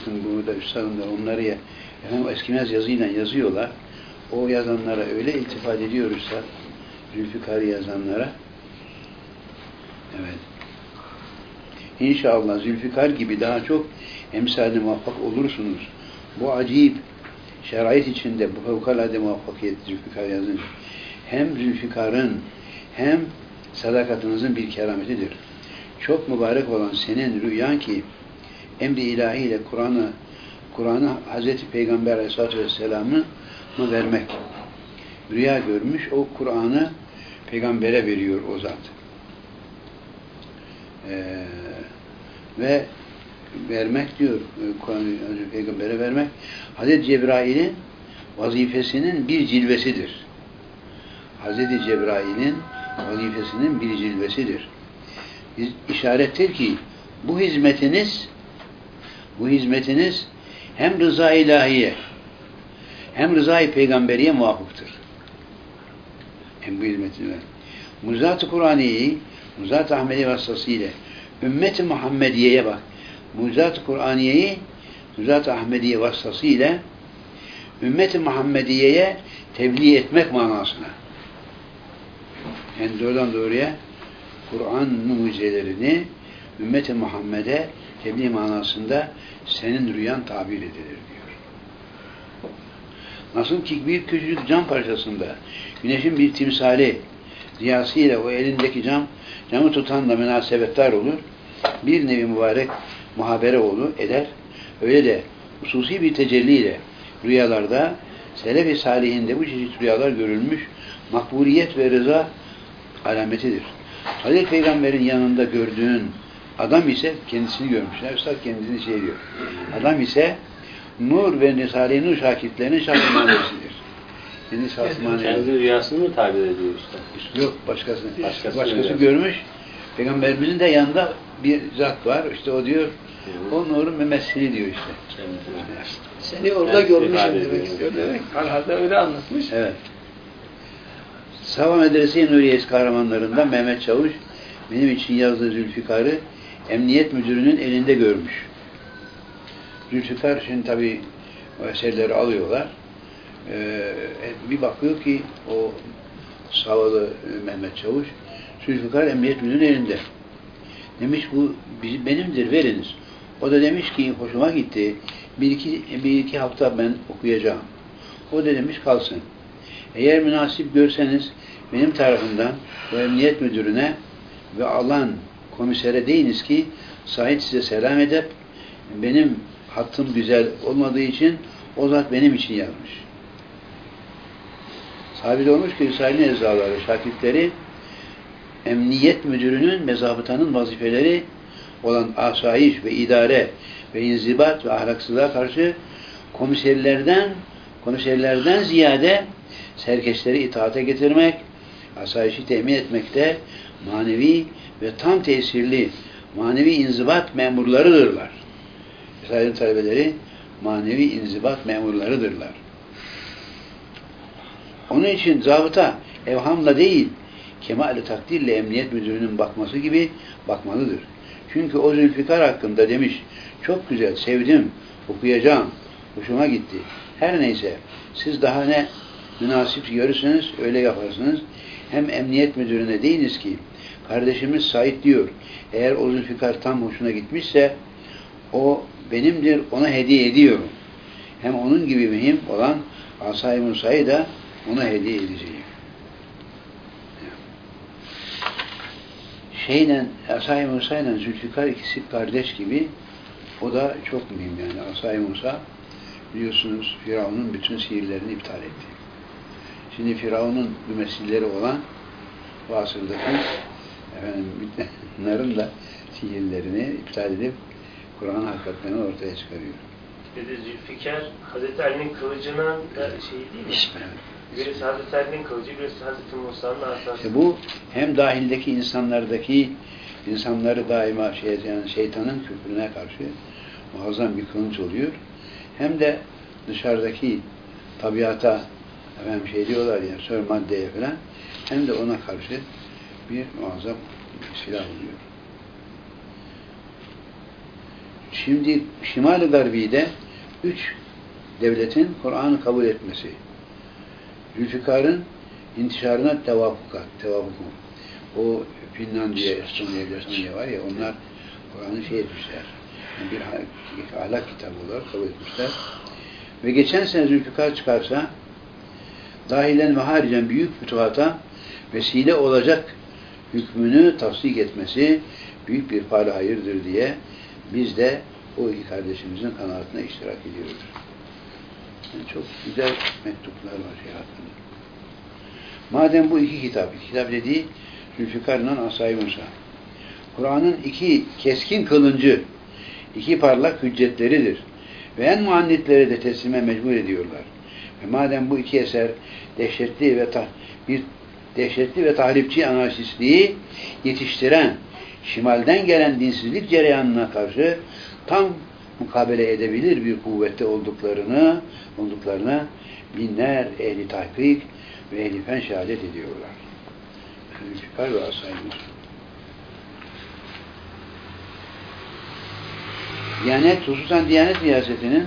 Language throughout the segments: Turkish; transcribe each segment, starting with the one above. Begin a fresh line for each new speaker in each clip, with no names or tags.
bakın burada üstadım da onları ya, efendim eskimez yazıyla yazıyorlar. O yazanlara öyle iltifat ediyor üstad. Zülfikar yazanlara. Evet. İnşallah Zülfikar gibi daha çok emsali muvaffak olursunuz. Bu acayip şerait içinde bu fevkalade muvaffakiyet Zülfikar yazınca hem Zülfikar'ın hem sadakatinizin bir kerametidir. Çok mübarek olan senin rüyan ki emri ilahiyle Kur'an'ı Kur'an'ı Hazreti Peygamber Aleyhisselatü Vesselam'ı mı vermek. Rüya görmüş, o Kur'an'ı peygambere veriyor o zat. Ee, ve vermek diyor, Kur'an'ı peygambere vermek, Hazreti Cebrail'in vazifesinin bir cilvesidir. Hazreti Cebrail'in vazifesinin bir cilvesidir. İşarettir ki bu hizmetiniz bu hizmetiniz hem rıza ilahiye hem rıza-i peygamberiye muvafıktır. Hem bu hizmetini ver. Muzat-ı Kur'aniye'yi Muzat-ı Ahmedi vasıtasıyla Ümmet-i Muhammediye'ye bak. Muzat-ı Kur'aniye'yi Muzat-ı Ahmediye vasıtasıyla Ümmet-i Muhammediye'ye tebliğ etmek manasına. Yani doğrudan doğruya Kur'an mucizelerini Ümmet-i Muhammed'e tebliğ manasında senin rüyan tabir edilir diyor. Nasıl ki bir küçücük cam parçasında güneşin bir timsali ziyasıyla o elindeki cam camı tutan da münasebetler olur. Bir nevi mübarek muhabere olur, eder. Öyle de hususi bir tecelliyle rüyalarda Selef-i Salihinde bu çeşit rüyalar görülmüş makbuliyet ve rıza alametidir. Halil Peygamber'in yanında gördüğün adam ise kendisini görmüşler. Üstad kendisini şey diyor. Adam ise Nur ve Risale-i Nur şakitlerinin şahsımanesidir. Kendi şahsımanesi.
Kendi rüyasını mı tabir ediyor işte?
Yok başkası.
Başkası
Başkası, görmüş. Peygamberimizin de yanında bir zat var. İşte o diyor. O nurun memessili diyor işte.
Seni orada
Evet,
görmüşüm demek istiyor demek. Herhalde öyle anlatmış.
Evet. Sabah Medrese-i Nuriye kahramanlarından Mehmet Çavuş benim için yazdığı Zülfikar'ı emniyet müdürünün elinde görmüş. Zülfikar şimdi tabii o eserleri alıyorlar. Ee, bir bakıyor ki o savalı Mehmet Çavuş Zülfikar emniyet müdürünün elinde. Demiş bu bizim- benimdir veriniz. O da demiş ki hoşuma gitti. Bir iki, bir iki hafta ben okuyacağım. O da demiş kalsın. Eğer münasip görseniz benim tarafından o emniyet müdürüne ve alan komisere deyiniz ki Said size selam edip benim hattım güzel olmadığı için o zat benim için yazmış. Sabit olmuş ki Hüsayin'in ezaları, şakitleri emniyet müdürünün mezabıtanın vazifeleri olan asayiş ve idare ve inzibat ve ahlaksızlığa karşı komiserlerden komiserlerden ziyade serkeşleri itaate getirmek, asayişi temin etmekte manevi ve tam tesirli manevi inzibat memurlarıdırlar. Esayin talebeleri manevi inzibat memurlarıdırlar. Onun için zabıta evhamla değil, kemal takdirle emniyet müdürünün bakması gibi bakmalıdır. Çünkü o Zülfikar hakkında demiş, çok güzel, sevdim, okuyacağım, hoşuma gitti. Her neyse, siz daha ne münasip görürseniz öyle yaparsınız. Hem emniyet müdürüne deyiniz ki, kardeşimiz Said diyor, eğer o Zülfikar tam hoşuna gitmişse, o benimdir, ona hediye ediyorum. Hem onun gibi mühim olan Asay Musa'yı da ona hediye edeceğim. Şeyle, Asay Musa ile Zülfikar ikisi kardeş gibi o da çok mühim yani. Asay Musa biliyorsunuz Firavun'un bütün sihirlerini iptal etti. Şimdi Firavun'un mümesilleri olan bu asırdaki efendim, bunların da sihirlerini iptal edip Kur'an hakikatlerini ortaya çıkarıyor.
Bir de Zülfikar Hazreti Ali'nin kılıcının da şeyi değil mi?
İsmi.
Birisi Hazreti Ali'nin kılıcı, birisi Hazreti Musa'nın asası.
İşte bu hem dahildeki insanlardaki insanları daima şey, yani şeytanın küfrüne karşı muazzam bir kılınç oluyor. Hem de dışarıdaki tabiata efendim şey diyorlar ya sör maddeye falan hem de ona karşı bir muazzam silah oluyor. Şimdi Şimal-i Garbi'de üç devletin Kur'an'ı kabul etmesi. Zülfikar'ın intişarına tevafuka, tevafuk. O Finlandiya, Estonya, Estonya var ya onlar Kur'an'ı şey etmişler. Yani bir ahlak kitabı olarak kabul etmişler. Ve geçen sene Zülfikar çıkarsa dahilen ve haricen büyük fütuhata vesile olacak hükmünü tafsik etmesi büyük bir fal hayırdır diye biz de o iki kardeşimizin kanaatine iştirak ediyoruz. Yani çok güzel mektuplar var şey hakkında. Madem bu iki kitap, iki kitap dediği Zülfikar'la Asay Musa. Kur'an'ın iki keskin kılıncı, iki parlak hüccetleridir. Ve en muannitleri de teslime mecbur ediyorlar. Ve madem bu iki eser dehşetli ve ta, bir dehşetli ve tahripçi anarşistliği yetiştiren, şimalden gelen dinsizlik cereyanına karşı tam mukabele edebilir bir kuvvette olduklarını, olduklarına binler ehli tahkik ve ehli fen şehadet ediyorlar. Zülfikar ve asayımız. Diyanet, hususan Diyanet riyasetinin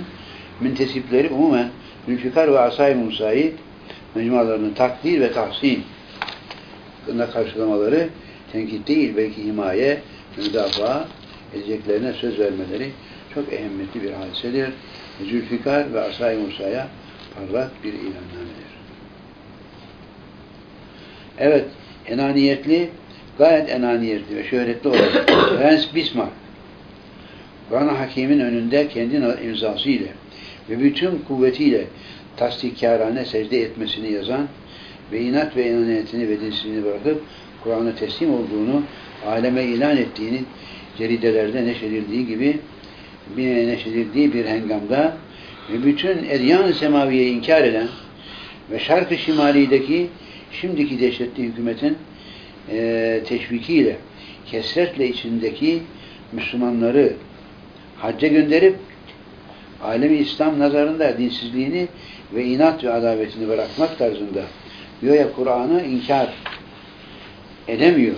müntesipleri umumen Zülfikar ve Asay Musa'yı mecmualarını takdir ve tahsin hakkında karşılamaları tenkit değil belki himaye, müdafaa edeceklerine söz vermeleri çok ehemmiyetli bir hadisedir. Zülfikar ve Asay Musa'ya parlak bir ilannamedir. Evet, enaniyetli, gayet enaniyetli ve şöhretli olan Franz Bismarck Kur'an-ı Hakim'in önünde kendi imzasıyla ve bütün kuvvetiyle tasdikkârane secde etmesini yazan ve inat ve inaniyetini ve dinsizliğini bırakıp Kur'an'a teslim olduğunu aleme ilan ettiğini ceridelerde neşredildiği gibi bir neşredildiği bir hengamda ve bütün edyan-ı semaviye inkar eden ve şarkı şimalideki şimdiki dehşetli hükümetin e, teşvikiyle kesretle içindeki Müslümanları hacca gönderip alemi İslam nazarında dinsizliğini ve inat ve adavetini bırakmak tarzında göya Kur'an'ı inkar edemiyor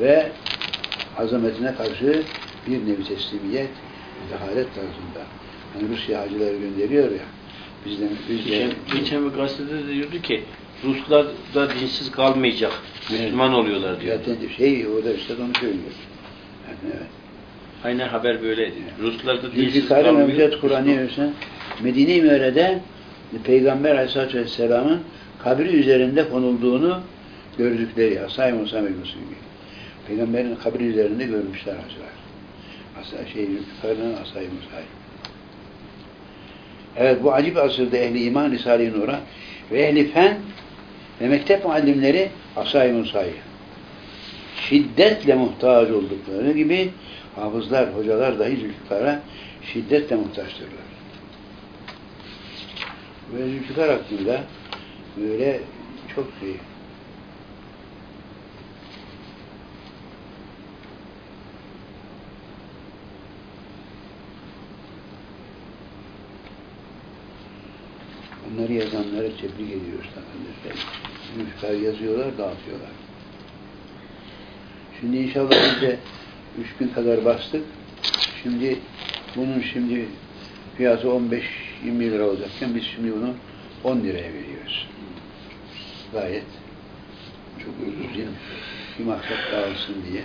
ve azametine karşı bir nevi teslimiyet, dehalet tarzında. Hani Rusya hacıları gönderiyor ya, bizden, biz de,
Geçen, geçen bir gazetede diyordu ki Ruslar da dinsiz kalmayacak. Müslüman oluyorlar diyor.
zaten şey orada işte onu söylüyor. Yani evet.
Aynen haber böyleydi. Ruslar da dinsiz
Zülfikar'ın
kalmıyor.
Mevcut Kur'an'ı Medine-i Münevvere'de Peygamber Aleyhisselatü Vesselam'ın kabri üzerinde konulduğunu gördükleri Asay Musa mevzusu gibi. Peygamberin kabri üzerinde görmüşler hacılar. Asa, şey, Zülfikar'ın Asay Musa'yı. Evet bu acip asırda ehli iman Risale-i Nur'a ve ehli fen ve mektep muallimleri Asay Musa'yı şiddetle muhtaç oldukları gibi hafızlar, hocalar dahi Zülfikar'a şiddetle muhtaçtırlar. Zülfikar hakkında böyle çok şey Onları yazanları tebrik ediyoruz. Zülfikar yazıyorlar, dağıtıyorlar. Şimdi inşallah biz de 3000 kadar bastık. Şimdi bunun şimdi fiyatı 15-20 lira olacakken biz şimdi bunu 10 liraya veriyoruz. Gayet çok değil mi? Bir maksat dağılsın diye.